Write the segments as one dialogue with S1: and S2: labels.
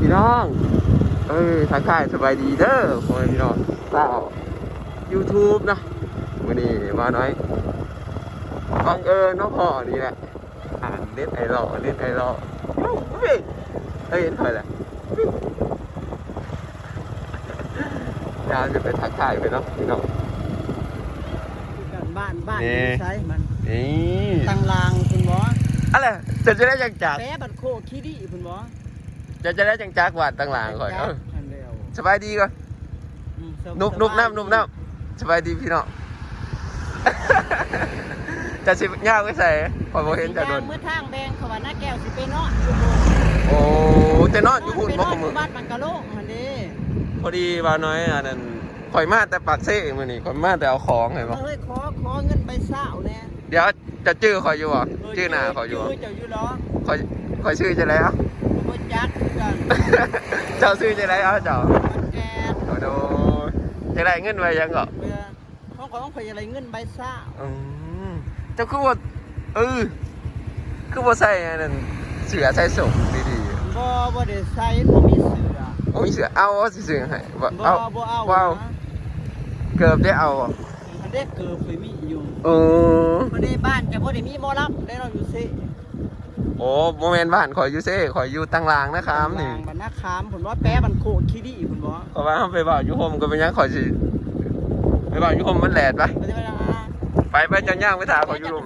S1: พี่น้อง เออทักทายสบายดีเด้อพ่อแม่พี่น้องเปล่า YouTube นะวันนี้มาน้อยบังเอิญเน้องพ่อนี่แหละอ่านเน็ตไอรอเน็ตไอรอเอ้าเฮ้ยเฮ้ยเห็นใครแหละยามจะไปทักทายไปเนาะพี่น้อง
S2: กันบ้านบ้าน
S1: นี่
S2: ใช้มัน
S1: นี่
S2: ตังลางคุณหมอ
S1: อะไรจะจะได้จังจัก
S2: แปะบัดโคขี้ดีคุณหมอ
S1: จะจะได้จังจักหวาดตั้งหลังก่อนเออ
S2: อันเดียว
S1: สบายดีก่อน
S2: อืมส
S1: นุบนุบน้ำนุบน้ำสบายดีพี่น้อง จะสิยากไม่ใส่พอโมเห็นจะโดน
S2: เมื่อทางแบงเขาว่าหน้าแก้วสิไปเนาะอยู่บน
S1: โอ้จะนอนอยู่พุ่น
S2: ไป
S1: บ่
S2: เนาะ
S1: ข
S2: อ
S1: มือยู่
S2: บ้านมันกะโลกมันเด้
S1: พอดีบ่าวน้อยอันนั้นข่อยมาแต่ปากเซ่มื้อนี้ข่อยมาแต่เอาของเห็นบ่
S2: เฮ้ยขอขอเงินไปเศร้าเนี่ย
S1: เดี๋ยวจะจื้อข่อยอยู่บ่จื้อหน้าข่อยอยู่บ่
S2: เจ้าอยู่หรอ
S1: ข่อยข่อยชื่อจะไรเอะ
S2: บ่จักคือกัน
S1: เจ้าชื่อจะไรเอะเจ้า
S2: แก
S1: โอ้โดจะได้เงินไว้ยังก็
S2: เบื่อเขาขอของข่อยอะไรเงินใบเศร้า
S1: อืมเจ้าคือว่าเออคือว่าใส่อันนั้นเสือใส่ส่งดีๆ
S2: บ่บ่ได้ใส่บ่มีเสือ
S1: โอ้ยเสือเอาเอาสิเสือให้บ่
S2: บ่
S1: เอา
S2: บ่เอา
S1: ว้าว
S2: นะ
S1: เกือบได้เอาอะ
S2: มันได้เกิดเคยมีอยู่
S1: เออ
S2: มันได้บ้านจะบ่ได้มีหมอลำได้เราอยู่ซิ
S1: โอ้โมเมนต์บ้านขอยอยู่เซ่ขอยอยู่ตั้งรางนะครับนี่
S2: บ้านนาคามผมว่าแป๊บันโคกขี้ดีผมบอก
S1: ขอยว่าเขาไปบ่าวอยู่โฮมก็เป็นหยังขอยสิไปบ่าวอยู่โฮมมันแหลดไป
S2: มันจะไปอ่า
S1: ไปไปเจะย่างไปถามขอยอยู่โฮม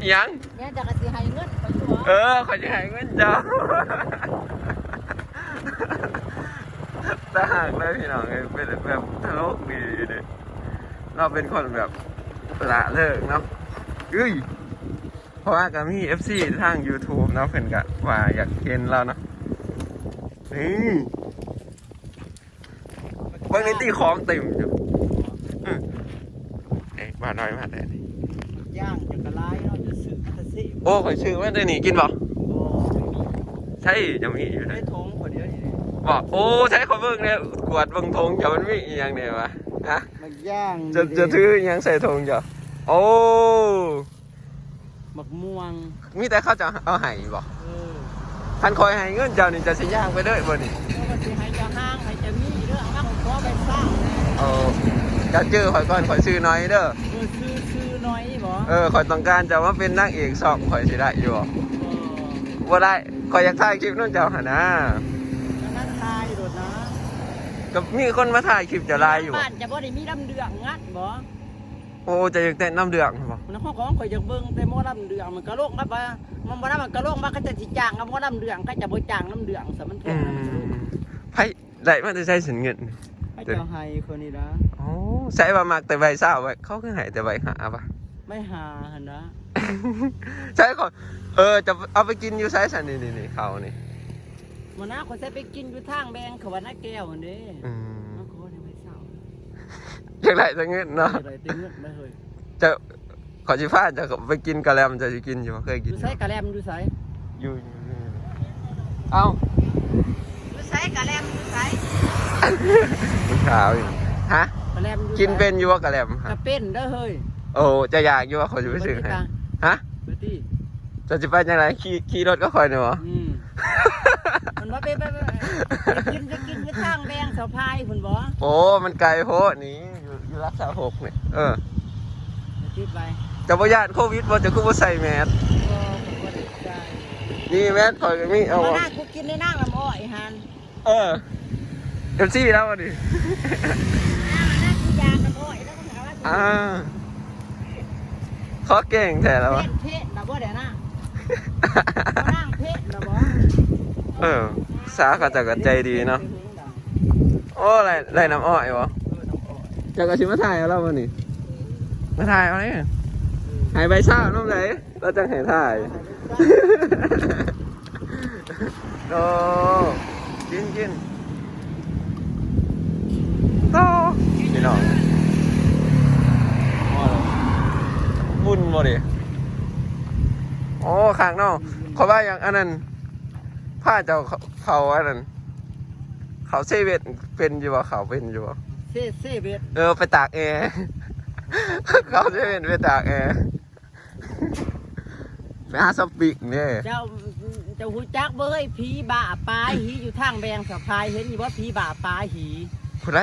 S1: อิหยัง
S2: เนี่ยจะกระสีให้เงินไปอยู่
S1: เออขอยจะให้เงินเจ้าตาหักเลยพี่น้องเอ้ยเป็นแบบตลกดีเลยเราเป็นคนแบบละเลิกเนาะเอ้ยเพ ราะว่าก็มี FC ทาง YouTube เนาะเพิ่นก็ว่าอยากเห็นเราเนาะนี่เบิ่งในตีของเต็มอยู่อื้อเอ๊ะมาหน่อยมาแต่นี่
S2: ย่างจะกระไรเราจะซื้อมาสิ
S1: โอ้ข่อยชื่อว่าได้นี่กินบ่
S2: โอ้
S1: ใช่ยังมีอยู่
S2: ได้
S1: เลย
S2: ทงคนเดียวนี่
S1: บอกโอ้ใช้ขอยเบิ่งเนี่ยกวดเบิ่งธงจะมันมีอีหยังเนี่ยวะฮะ
S2: มันย่าง
S1: จะจะถืออีหยังใส่ธงจ้ะโอ้
S2: ห มักม่วง
S1: มีแต่เขาจะเอาให้บ่
S2: เออ
S1: คันคอยให้เงินเจ้านี่จะสิย่างไปเด้อบ่นี่
S2: แล้วก็สิให้จะห้างให้จะมีเรื่องเอามาของขอไปสร้างนะ
S1: เออจะเจอข่อยก่อนข่อยซื้อน้อยเด้อ
S2: เออซื้อซื้อน้อยบ่
S1: เออข่อยต้องการจะว่าเป็นนางเอกสองข่อยสิได้อยู่บ่
S2: เออ
S1: บ่ได้ข่อยอยากถ่ายคลิปนู่นเจ้าหั่นนะ
S2: อันนั้นทายโดดนะ
S1: ก็มีคนมาถ่ายคลิปจะไลายอยู่บ่
S2: บ้านจะบ่ได้มีลำเดืองงัดบ่
S1: โอ้จะอยากแต่น้ำเดืองบ่
S2: มันห้องของข่อยอยากเบิ่งแต่หมอลำเดืองมันกะโลกมาบ่มันบ่ได้มันกะโลกมาก็จะสิจ้างกับหมอลำเดืองก็จะบ่จ้างลำเดืองซะมันแพ
S1: อื
S2: ง
S1: มไผได้มาจะใช้สินเงิน
S2: ให้เจ้าให้คนนี้นะ
S1: โอ้ใช้ว่ามักแต่ใบเศร้าไว้เขาคือให้แต่ใบหาป่ะ
S2: ไม่หาหั่นนะ
S1: ใช้ก่อนเออจะเอาไปกินอยู่ไซสันนี่นี่นี่เขานี่
S2: มันน่าคนใส่ไปกินอยู่ทางแบงเขาว่าน้าแก้วหั่นเด้
S1: อืม
S2: มันขอได้ไม่เศร้า
S1: อยากได้แต่เงินเนาะ
S2: อะไรติเงินได้เฮ้ย
S1: จะขอชิฟ้าจะไปกินกะแลมจะสิกินอยู่บ่เคย
S2: อ
S1: กิน
S2: ยู่ไสกะแลมอยู่ไส
S1: อยู่อยู่อยู่เอ้า
S2: อยู่ไสกะแลมอยู่ไส
S1: มันขาวอยู่ฮะ
S2: กะแลมอยู่ไส
S1: กินเป็นอยู่ว่ากะแลม
S2: กะ
S1: ฮะ
S2: เป็นเด้อเฮ้ย
S1: โอ้จะอยากอยู่ว่าเขาจะไปซื้อให้ฮะ
S2: เบิดดี้
S1: จะจะไปยังไงขี่ขี่รถก็คอยเนาะ
S2: อืมมันว่าไปไปไปไปกินจะกินอยู่ทางแบงเสาพายพุ่นบ่
S1: โอ้มันไกลโพดนี่อยู่อยู่รักษาหกเนี่ยเออ
S2: คิดไป
S1: จะบ่ยานโควิดบ่จะคือบ่ใส่แมส
S2: ก็ผมก็ได้ใจ
S1: นี่แมสคอยก็มีเอา
S2: มา
S1: บ่
S2: หน้ากูกินในนั่งลำอ้อยฮัน
S1: เออเอฟซีแล้วอะดิ
S2: น้ามาหน้ากูยางลำอ้อยแล้วก็ถามว่า
S1: อ่าขอเก่งแท้แล้ว
S2: เพ
S1: วะ
S2: ศเพศแบบว่าเดี๋ยวนะมา นั่งเพศแบบว่า
S1: เออ สาเขาจะกระใจดีเนาะโอ้ไรไรน้ำอ้อยวะจะกระชิมาถ่ายเอาแล้ววันนี้มาถ่ายเอาเนี่ยหายใบเศร้าน้องไหนเราจะหายถ่ายโอ้กินกินโตพี่น้องบุญบ่ดิโอ้ข้างนอกเขาว่าอย่างอันนั้นผ้าเจ้าเขาเขาอันนั้นเขาเซเว่นเป็นอยู่บ่เขาเป็นอยู่บ่
S2: เซ่เซ่เบ็ด
S1: เออไปตากแอร์เขาเซเว่นไปตากแอร์ไปหาสปิกเนี่ย
S2: เจ้าเจ้าหูจักเบ้ยผีบ่าปลาหีอยู่ทางแบงสะพายเห็นอยู่ว่าผีบ่าปลาหี
S1: ผู้ใด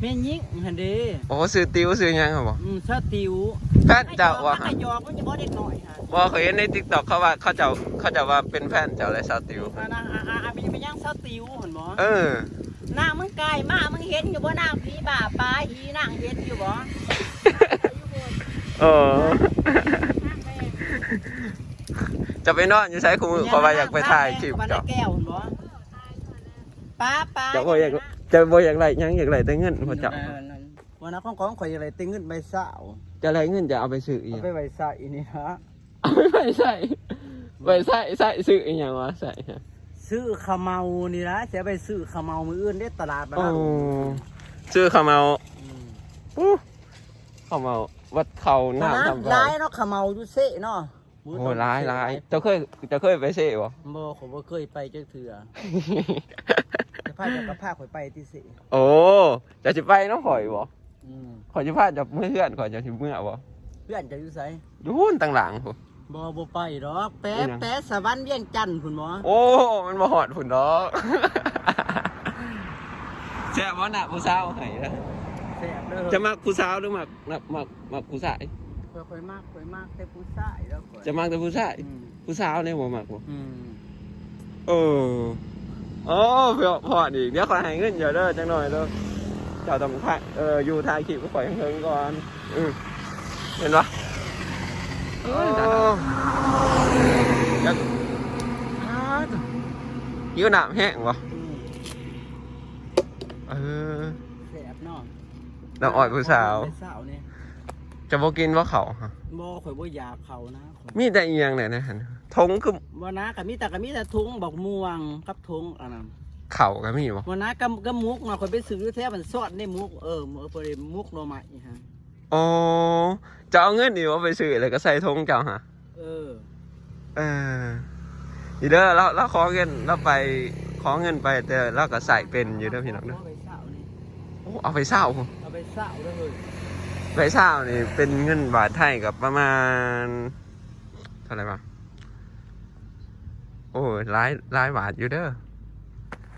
S2: แม่นยิงหันเด้
S1: โอ้ซื้อติวซื้อหยังครับบ่
S2: อืมสติว
S1: แฟนเจ้าว่า
S2: ไอ้ยอกมันจะบ่เด็กหน่อยฮะ
S1: บ่เคยเห็นใน TikTok เขาว่าเขาเจ้าเขาเจ้าว่าเป็นแฟนเจ้าเลยสาวติว
S2: อ่านะอ่าอ่าอ่าเป็นเป็นยังสติวเห็นบ่
S1: เออ
S2: นางมึงกายมามึงเห็นอยู่บ่นางผีบ่าปลาหีนางเห็นอยู่บ่
S1: เออจะไปนอนอยู่ใช้คุมือเพราะว่าอยากไปถ่ายคลิป
S2: มัน
S1: เจ้า
S2: แก้วเห็นบ่ป้าป้า
S1: เจ้าบ่อยาก จะบ่อยากไรหยังอยากไรแต่เงินพ่อเจ้า
S2: วันนั้นของของข่อยอะไรติงเงินใบเสา
S1: จะไรเงินจะเอาไปซื้ออีห
S2: เอา
S1: ยัง
S2: ไปใบเสาอีนี่ฮะ
S1: เอาไปใส่ไปใส่ใส่ซื้ออีหยังวะใส่ฮะ
S2: ซื้อขาวเมานี่นะจะไปซื้อขาวเมามืออื่นได้ตลาดบ้าน
S1: โอ้
S2: เรา
S1: ซื้อข้าวเมา
S2: อืม
S1: อู้ข้าวเมาวัดเขาหน้า
S2: นะ
S1: ทำไป
S2: ร้ายเนาะขาวเมาอยู่เซ่เนาะ
S1: โอ้ร้ายร้ายเจ้าเคยเจ้าเคยไปเซ่บ่
S2: บ่ผมบ่เคยไปจักเทื่อจะ พาจะกระพาข่อยไปที่เซ่
S1: โอ้จะสิไปน้องข่อยบ่
S2: อืม
S1: ข่อยจะพาจะเมื่อเพื่อนข่อยจะสิเมื่อบ่
S2: เพื่อนจะอยู่ไส
S1: ดูนต่างหลังพุ่น
S2: บ่บ่ไปดอก แป๊ะ
S1: อีหยัง
S2: แป๊ะสวรรค์เวียงจันทน์พุ่นหมอ
S1: โอ้ มันมาหอดฝุ่นดอกแช่บ่หนักผู้สาวให้นะ
S2: แซ่บเด้อ
S1: จะมักผู้สาวหรือมักมักมักมักผู้ชาย
S2: ข่อยข่อยมากข่อยมากแต่ผู้ชายแล้วข่อย
S1: จะมักแต่ผู้ชาย
S2: อืม
S1: ผู้สาวเนี่ยบ่มักบ่
S2: อืม
S1: เออ โอ้เพื่อพอดอีกเดี๋ยวขอให้เงินเยอะเด้อจังหน่อยเด้อเจ้าต้องถ่ายเอออยู่ถ่ายคลิปก็ปล่อยให้เพิ่งก่อนอือเห็นปะโอ้ยังอ้าวยิ้วหนามแห้งบ่
S2: อืม
S1: เออ
S2: แซ่บเนาะ
S1: น้ำอ้อยผู้สาว
S2: ผู้สาวเนี่ย
S1: จะบ่กินว่าเขาฮะ
S2: บ่ข่อยบ่อยากเขานะข่อย
S1: มีแต่เอียงเนี่ยนะฮะทงคือ
S2: บ่นะก็มีแต่ก็มีแต่ถุงบอกม่วงกับถุงอันนั้น
S1: เข่าก็มีบ่
S2: บ่นะกับกับมุกเนาะข่อยไปซื้อแท้มันซอดในมุกเออเออบ่ได้มุกหน่อไม้ฮะ
S1: อ๋อจะเอาเงินนี่ว่าไปซื้อแล้วก็ใส่ทงเจ้าฮะ
S2: เออ
S1: เออดีเด้อเราเราขอเงินเราไปขอเงินไปแต่เราก็ใส่เป็นอยู่เด้อพี่น้องเด้อ
S2: เอาไปเศร้านี่
S1: โอ้เอาไปเศร้า
S2: เอาไปเศร้าเด้อเฮ้ย
S1: ไปเศร้านี่เป็นเงินบาทไทยกับประมาณเท่าไหร่ปะโอ้ยหลายหลายบาทอยู่เด้อ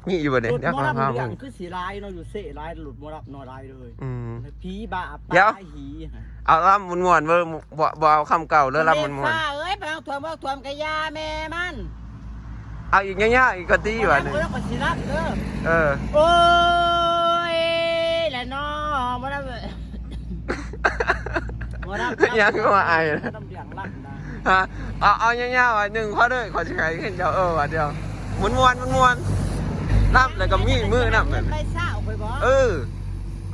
S1: มีอยู่บ่เนี่ย
S2: หลุด
S1: เดี๋ยว
S2: หมอ
S1: ขอ
S2: ลำ
S1: พา
S2: เรื่
S1: เบิ่
S2: อง
S1: ง
S2: คือสีลายเนาะอยู่เซ่ลายหลุดหมอลำนอลายเลย
S1: อืม
S2: ผีบ้า
S1: เดี๋ยว
S2: ปลาหีฮะ
S1: เอาลำมุนมวนๆเบิ่งบ่บ่เอาคำเก่าเด้อลำมุนมวน
S2: ป้าเอ้ยไปเอาถ่วมเอาถ่วมกะยาแม่มัน
S1: เอาอีกง่ายๆอีกก็ตีว่ะ
S2: เนี่
S1: นี่
S2: ยก็สิรับเด้อ
S1: เออ
S2: โอ้ยแหละน้อบ่ได้ บ่ได้
S1: ยังก็ว่าอายนะ
S2: บ่ได้เลี้ยงรักนะ
S1: ฮะเอาเอาง่ายๆว่าหนึ่งข้อเด้อขอสิให้เห็นเจ้าเออว่าเดียวมุนมวนมุนมวนน้ำแล้วก็มีมือน้ำแบบ
S2: ไปเศร้าไปบ่
S1: เออ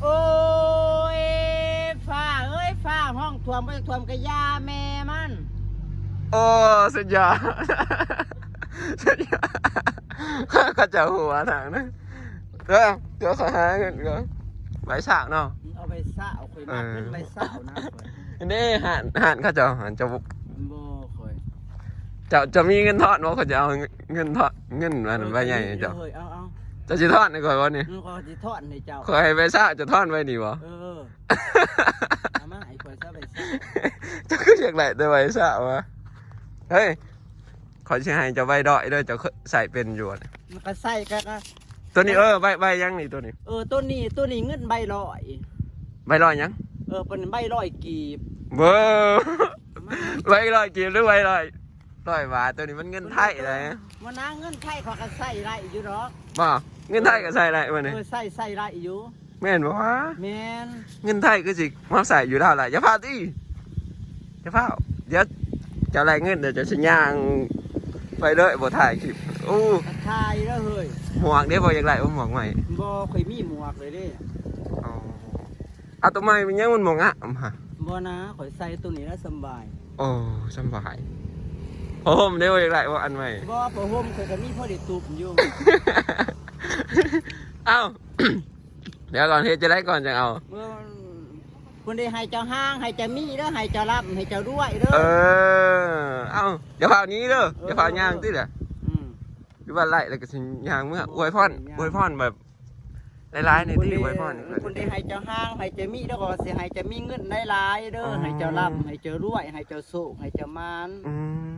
S2: โอ้ยฟ้าเอ้ยฟ้าห้องท่วมไปท่วมกะยาแม่มัน
S1: โอ้สุดยอดสุดยอดก็จะหัวทางนะเดี๋ยวเดี๋ยวขอหาเงินก่อนใบสาวเนาะ
S2: เอาไปเศร้าข่อยมาขึ้นไปเศร้านะ ข่อย
S1: นี่หันหันเขาจะหันจะ
S2: บ่ข่อย
S1: จะจะมีเงินทอดว่าเขาจะเอาเงินทอดเงินมันใบใหญ่เจ้า
S2: เอ้ยเอาเอา
S1: จะจะทอดในก่อนวันนี้
S2: อืมข่อยสิทอดให้เจ้า
S1: ขอให้ใบสาวจะทอดไว้นี่วะ
S2: เออเอามาให้ข่อยซะไปเศร้า
S1: จะขึ้นอยากไหลแต่ใบสาววะเฮ้ยขอชี้ให้จะใบดอยด้วยจะใส่เป็นอยู่นะ
S2: มันก็ใส่กันนะ
S1: ตัวนี้เออใบใบยังนี่ตัวนี้
S2: เออตัวนี้ตัวนี้เงินใบลอย
S1: ใบลอยยัง
S2: เออเป็นใบลอยกีบ
S1: เบอร์ใบลอยกี่หรือใบลอยลอยบาทตัวนี้มันเงินไทยเลย
S2: มันนะเงินไทยเขาก็ใส่ไรอยู่หรอก
S1: บ่เงินไทยก็ใส่ไรมาเนี่ย
S2: เออใส่ใส่ไรอยู่
S1: แม่นบ่วะ
S2: แม่น
S1: เงินไทยก็สิมาใส่อยู่แล้วแหละอย่าพลาดดิอย่าพลาดเดี๋ยวจะอะไรเงินเดี๋ยวจะสัญญางไปเลยบ่ถ่ายคลิปอู้
S2: กระทายแล้วเฮ้ย
S1: หมวกเดี๋ยวบ่อยากไรว่าหมวกใหม่
S2: บ่ค่อยมีหมวกเลยเด้
S1: เอา เอาตัวใหม่มันยังมันหมวกอะฮะ
S2: บ่นะข่อยใส่ตัวนี้แล้วสำบาย
S1: โอ้สบายเพราะผมได้บ่อยากไรว่าอันใหม่
S2: บ่ผ้าห่มข่อยก็มีพอได้ตุบอยู่
S1: เอ้า เดี๋ยวก่อนเฮ็ดจะได้ก่อนจะเอา
S2: เมื่อคนได้ให้เจ้าห้างให้เจ้ามีเด้อให้เจ้ารับให้เจ้าด้วยเด้อ
S1: เออ เอ้าเดี๋ยวพานี้เด้อเดี๋ยวพาย่างติเด้อ
S2: ม
S1: หรือว่าไล่แล้วก็สิย่างเมื่ออวยพรอวยพรแบบ หลายๆในที่อวยพร
S2: คนได้ให้เจ้าห้างให้เจ้ามีเด้อก็สิให้เจ้ามีเงินหลายๆเด้อ
S1: อ๋อ
S2: ให้เจ้ารับให้เจ้ารวยให้เจ้าสุขให้เจ้ามาน
S1: อืม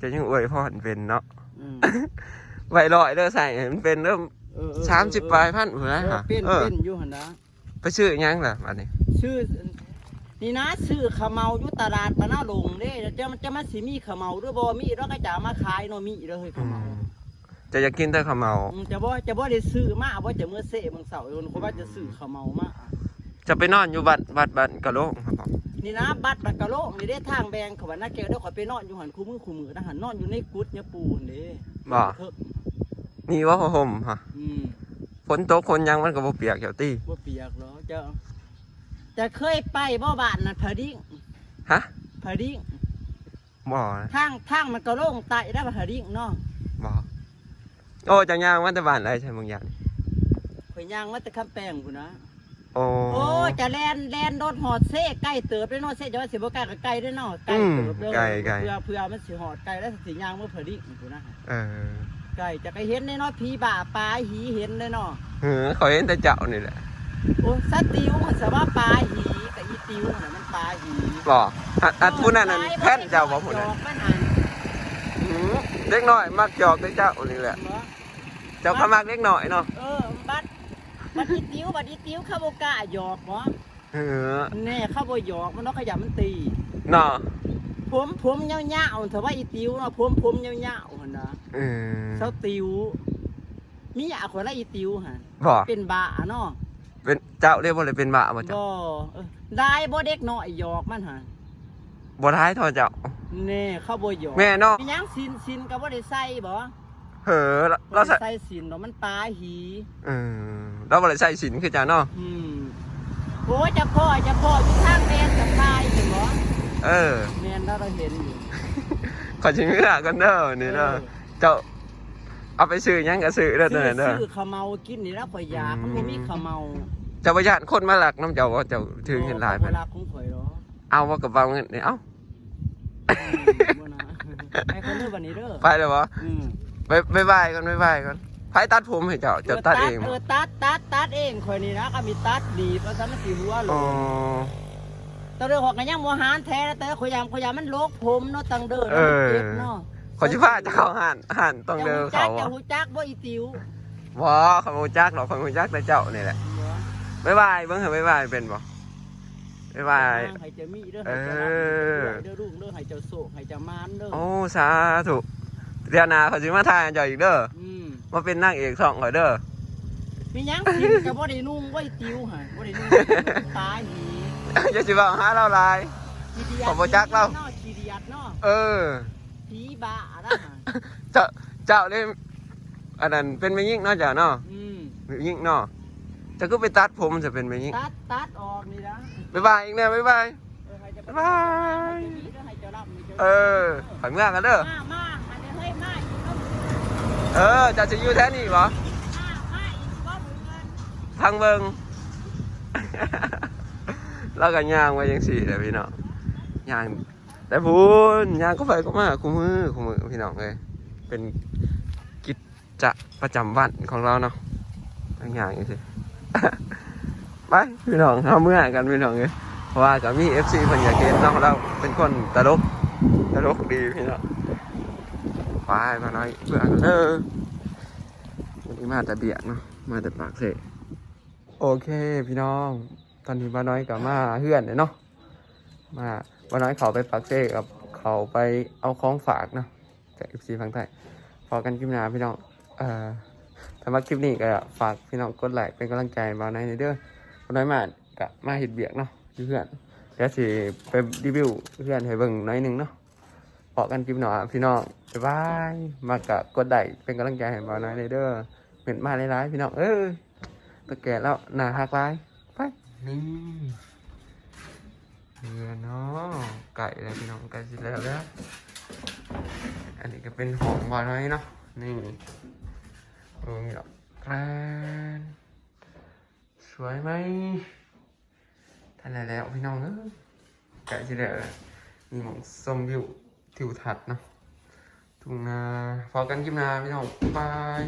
S1: จะยังอวยพรเป็นเนาะ
S2: อืม
S1: ไวลอยเด้อใส่ให้มันเป็นเริ่ม
S2: เออเออ
S1: สามสิบปลายพันหัว
S2: เอ
S1: นะ
S2: อ
S1: ฮะ
S2: เป็น
S1: เออ
S2: เป็นอยู่หั่นนะ
S1: ไปชื่อหยังล่ะอันนี้
S2: ชื่อนี่นะชื่อขาวเมาอยู่ตลาดปะนาลงเด้จะมันจะมาสิมีขาวเมาด้วยบ่มีแล้วก็จะเอามาขายเนาะมีเด้อเฮ้ย
S1: อื
S2: ขาวเมาม
S1: จะอยากกินแต่ข้าวเมา
S2: อืมจะบ่จะบ่ได้ซื้อมาบ่จะเมื่อเสะเบิ่งเสาร์คนเขาว่าจะซื้อขาวเมามา
S1: จะไปนอนอยู่บัดบัดบัดกะโหลกครับผม
S2: นี่นะบัตรบัตรกะโลกนี่ได้ทางแบงเขาว่านาแก้วเด้อขอยไปนอนอยู่หันคู่มือคู่มือนะหันนอนอยู่ในกุดเนี่ยปูนเด้
S1: บ่
S2: เถอะ
S1: นี่ว่าห่มฮะ
S2: อืม
S1: ฝนตกคนยังมันก็บ่เปียกเหี่ยวตี้
S2: บ่เปียกหรอเจ้าจะเคยไปบ่บ้านนั่นพะดิ้ง
S1: ฮะ
S2: พะดิ้ง
S1: บ่นะ
S2: ทางทางมันก็โล่งไตได้พะดิ้งเนาะ
S1: บ่ โอ้จังยางมันแต่บ้านอะไรใช่บางอย่างนี่
S2: ข่อยย่างมาแต่คำแปลงพุ่นนะ
S1: โอ้
S2: โอ้จะแลนแลนรถหอดเซ่ใกล้เติบได้เนาะเซ่จะว่าสิบ่ใกล้กับไกลได้เนาะไกลเติบเด้อเพื่อเพื่อมันสิหอดไกลแล้วสิย่างเมื่อพะดิ้งพุ่นนะ
S1: เออ
S2: ไกลจะไปเห็นได้เนาะผีบ่าปลาหีเห็นได้เนาะ
S1: เออเขาเห็นแต่เจ้านี่แหละ
S2: โอ้สติวมันสว่าปลาหีกับอีติวน่ะมันปลาหี
S1: บ่อัดอัดผู้นั้นนั่นแท่นเจ้าบ่ผู้นั้น
S2: ดอกมันหัน
S1: อืมเล็กน้อยมักจอกแต่เจ้านี่แหละ
S2: เนาะ
S1: เจ้าก็มักเล็กน้อยเนาะ
S2: เออบัดบัดอีติวบัดอีติวเข้าบ่กล้าหยอกหมอ
S1: เออ
S2: แน่เข้าบ่หยอกมันเนาะขยันมันตี
S1: เนาะ
S2: ผมผมยาวๆแต่ว่าอีติวเนาะผมผมยาวๆหั่นนะ
S1: เออ
S2: เซาติวมีอะคนละอีติวหั่น
S1: บ่
S2: เป็นบ้าเนาะ
S1: เป็นเจ้าเรียกว่าอะไรเป็นบะบ่เจ้า
S2: บ่เออได้บ่เด็กน้อยหยอกมันหั่น
S1: บ่ท้ายทอเจ้า
S2: แน่เข้าบ่หยอก
S1: แม่เนาะ
S2: มีหยังสินสินก็บ่ได้ใส่บ่
S1: เออเราเราใส่
S2: ใส่สินเนาะมันปลาหี
S1: เออเราบ่ได้ใส่สินคือเจ้าเนาะ
S2: อืมโอ้ยจะพ่อจะพ่ออยู่ทางแมนกับพายเห็นบ่
S1: เออ
S2: แมนเราเห็นอยู่
S1: ขอชิมเนื้อกันเด้อนี่เด้อเจ้าเอาไปซื้อหยังก็ซื้อเด้อ
S2: ซื้
S1: เด้
S2: อ
S1: อเด้อ
S2: ซื้อขาวเมากินนี่แล้วข่อยอยากมันบ่มีขาวเมา
S1: เจ้าประหยัดคนมาหลักน้ำเจ้าว่าเจ้าถือเงินหลาย
S2: เว
S1: เพิ่น
S2: ลาของข่อยเหรอ
S1: เอาว่ากระเป๋าเงินนี่เอ้า
S2: อืมบ่นะให้คนเด้อบัดนี้เด้อ
S1: ไปเลยวะ
S2: อืม
S1: ไปไปบายกันไปบายกันไผตัดผมให้เจ้าเจ้าตัดเอง
S2: เอ
S1: บ่
S2: อตัดตัดตัดเองข่อยนี่นะก็มีตัดดีเพราะฉะนั้นมันสิหัวโล
S1: อ๋อ
S2: ตะเด้อหอกกันยังบ่หารแท้แต่ข่อยยามข่อยยามมันโลกผมเนาะตังเด้อเนาะมันเจ็บเนาะ
S1: ขอชิพาเจ้าห่านห่านต้องเดินเขา
S2: จะ
S1: อะ
S2: หูจักบ่อีติว
S1: ว้าเขาหูจักหรอกเขาหูจักแต่เจ้านี่แหละบายบายเบิ่งเหรอบายบายเป็นบ่บายบาย
S2: ให้เจ้ามีเด้อ
S1: เอ
S2: ให้เจ้า
S1: อ
S2: รับเด้อลูกเด้อให้เจ้าโศกให้เจ้ามานเด้อ
S1: โอ้สาธุ เดี๋ยวหนาเขาสิมาทายเจ้าอีกเด้อ
S2: อืม
S1: มาเป็นนางเอกสองข่อยเด้อ
S2: มีหยังกินก็บ่ได้นุ่งบ่ได้ติวหั่นบ่ได้นุ่งตายหี
S1: อย่าสิว่าหาเราหลาย
S2: ขี้เดียด
S1: ขอบ่จักเรา
S2: เนาะขี้เดียดเนาะ
S1: เออ
S2: ผีบ้าอะหั่น
S1: เจ้าเจ้าเลยอันนั้นเป็นไม่ยิ่งเนาะเจ้าเนาะ
S2: อืม
S1: ไม่ยิ่งเนาะจะก็ไปตัดผมจะเป็นไม่ยิ่ง
S2: ตัดตัดออกนี่นะ
S1: บายบายอีกนะบายบาย
S2: เออให้เจ้า
S1: บ๊ายบาย
S2: ให้เจ้ามีเด้อให้เจ้ารับให้เจ้า
S1: เออขังเมื่อกันเด้อ
S2: มามาอันนี้เฮ้ยมาอีกเนาะ
S1: เออจะจะอยู่แท้นี่เหรอ
S2: มามาอีกบ่มึงเทา
S1: งเบิงแล้วก็ย่างไว้ยังสี่เลยพี่น้องย่างแต่พูนย่างก็ไปก็มาคู่มือคู่มือพี่น้องเลยเป็นกิจจะประจำวันของเราเนาะทั้งย่างอย่างสิไปพี่น้องเอาเมื่อกันพี่น้องเลยเพราะว่าก็มีเอฟซีเพิ่นอยากเห็นเนาะเราเป็นคนตลกตลกดีพี่น้อง ไปมาหน่อยเบื่อนเด้อวันนี้มาแต่เบียดเนาะมาแต่ปากเสโอเคพี่น้อง ตอนนี้บ้าน้อยกับมาเฮือนเลยเนาะมาบ้าน้อยเขาไปปักเซกับเขาไปเอาของฝากเนาะจากอีซีฟังไทยพอกันคลิปหน้าพี่น้องเอ่อสำหรับคลิปนี้ก็ฝากพี่น้องกดไลค์เป็นกำลังใจบ้าน้อยในเด้อบ้าน้อยมากับมาเห็ดเบียกเนาะเพื่อนเดี๋ยวสิไปรีวิวเพื่อนให้เบิ่งหน้อยหนึงเนาะพอกันคลิปหน้าพี่น้อง บ๊ายบายมากับกดไลค์เป็นกำลังใจให้บ้าน้อยในอยเด้อเหม็นมาหลายๆพี่น้องเอ้ยตะแกะแล้วหนาหักลายไปนี่เรือเนาะไก่แล้วพี่น้องไก่สิแล้วแล้วอันนี้ก็เป็นของบาน้อยเนาะนี่เออนี่หรอกแกรนสวยไหมทันได้แล้วพี่น้องเอ้ยไก่สิแล้วแล้วมีหมองชมวิวทิวทัศน์เนาะ ทุ่งนาพอกันกินนาพี่น้องบาย